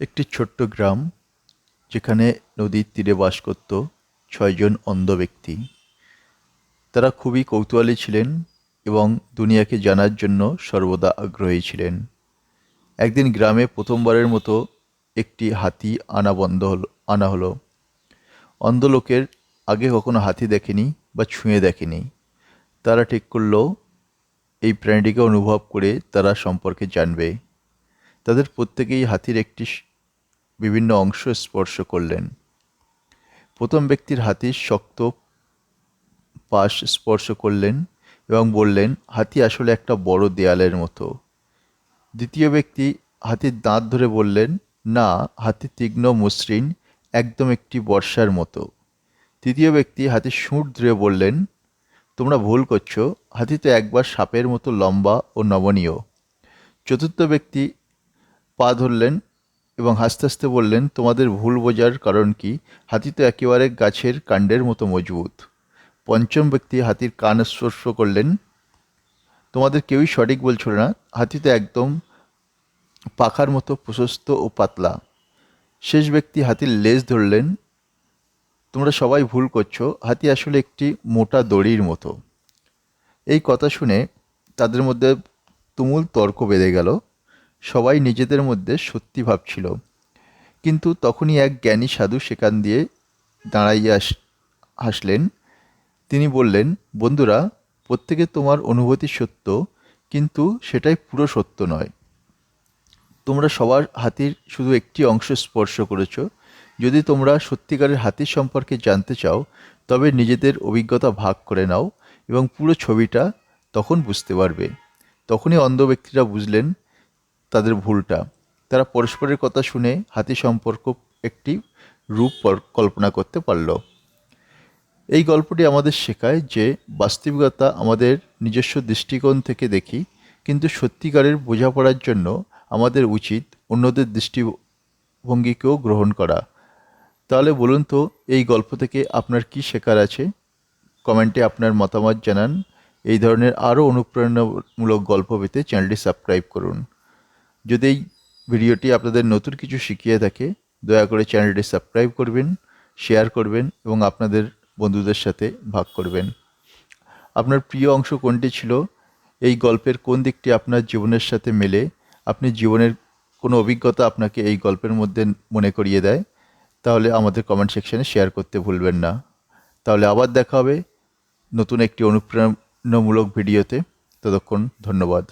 একটি ছোট্ট গ্রাম যেখানে নদীর তীরে বাস করত ছয়জন অন্ধ ব্যক্তি। তারা খুবই কৌতূহলী ছিলেন এবং দুনিয়াকে জানার জন্য সর্বদা আগ্রহী ছিলেন। একদিন গ্রামে প্রথমবারের মতো একটি হাতি আনা বন্ধ হলো, আনা হলো। অন্ধ লোকের আগে কখনো হাতি দেখেনি বা ছুঁয়ে দেখেনি। তারা ঠিক করল, এই প্রাণীটিকে অনুভব করে তারা সম্পর্কে জানবে। তাদের প্রত্যেকেই হাতির একটি বিভিন্ন অংশ স্পর্শ করলেন। প্রথম ব্যক্তির হাতির শক্ত পাশ স্পর্শ করলেন এবং বললেন, হাতি আসলে একটা বড় দেয়ালের মতো। দ্বিতীয় ব্যক্তি হাতির দাঁত ধরে বললেন, না, হাতি তীক্ষ্ণ, মসৃণ, একদম একটি বর্ষার মতো। তৃতীয় ব্যক্তি হাতির সুঁড় ধরে বললেন, তোমরা ভুল করছ, হাতি তো একবার সাপের মতো লম্বা ও নমনীয়। চতুর্থ ব্যক্তি পা ধরলেন এবং হাসতে হাসতে বললেন, তোমাদের ভুল বোঝার কারণ কি? হাতি তো একেবারে গাছের কাণ্ডের মতো মজবুত। পঞ্চম ব্যক্তি হাতির কান স্পর্শ করলেন, তোমাদের কেউই সঠিক বলছো না। হাতি তো একদম পাখার মতো প্রশস্ত ও পাতলা। শেষ ব্যক্তি হাতির লেজ ধরলেন, তোমরা সবাই ভুল করছ। হাতি আসলে একটি মোটা দড়ির মতো। এই কথা শুনে তাদের মধ্যে তুমুল তর্ক বেঁধে গেল। সবাই নিজেদের মধ্যে সত্যি ভাবছিল। কিন্তু তখনই এক জ্ঞানী সাধু সেখান দিয়ে দাঁড়াইয়া হাসলেন। তিনি বললেন, বন্ধুরা, প্রত্যেকে তোমার অনুভূতি সত্য, কিন্তু সেটাই পুরো সত্য নয়। তোমরা সবার হাতির শুধু একটি অংশ স্পর্শ করেছ। যদি তোমরা সত্যিকারের হাতির সম্পর্কে জানতে চাও, তবে নিজেদের অভিজ্ঞতা ভাগ করে নাও এবং পুরো ছবিটা তখন বুঝতে পারবে। তখনই অন্ধ ব্যক্তিরা বুঝলেন তাদের ভুলটা। তারা পরস্পরের কথা শুনে হাতি সম্পর্ক একটি রূপ কল্পনা করতে পারল। এই গল্পটি আমাদের শেখায় যে বাস্তবিকতা আমাদের নিজস্ব দৃষ্টিকোণ থেকে দেখি, কিন্তু সত্যিকারের বোঝাপড়ার জন্য আমাদের উচিত অন্যদের দৃষ্টিভঙ্গিকেও গ্রহণ করা। তাহলে বলুন তো, এই গল্প থেকে আপনার কি শেখার আছে? কমেন্টে আপনার মতামত জানান। এই ধরনের আরও অনুপ্রেরণামূলক গল্প পেতে চ্যানেলটি সাবস্ক্রাইব করুন। যদি এই ভিডিওটি আপনাদের নতুন কিছু শিখিয়ে থাকে, দয়া করে চ্যানেলটি সাবস্ক্রাইব করবেন, শেয়ার করবেন এবং আপনাদের বন্ধুদের সাথে ভাগ করবেন। আপনার প্রিয় অংশ কোনটি ছিল? এই গল্পের কোন দিকটি আপনার জীবনের সাথে মেলে? আপনি জীবনের কোনো অভিজ্ঞতা আপনাকে এই গল্পের মধ্যে মনে করিয়ে দেয়? তাহলে আমাদের কমেন্ট সেকশানে শেয়ার করতে ভুলবেন না। তাহলে আবার দেখা হবে নতুন একটি অনুপ্রেরণামূলক ভিডিওতে। ততক্ষণ ধন্যবাদ।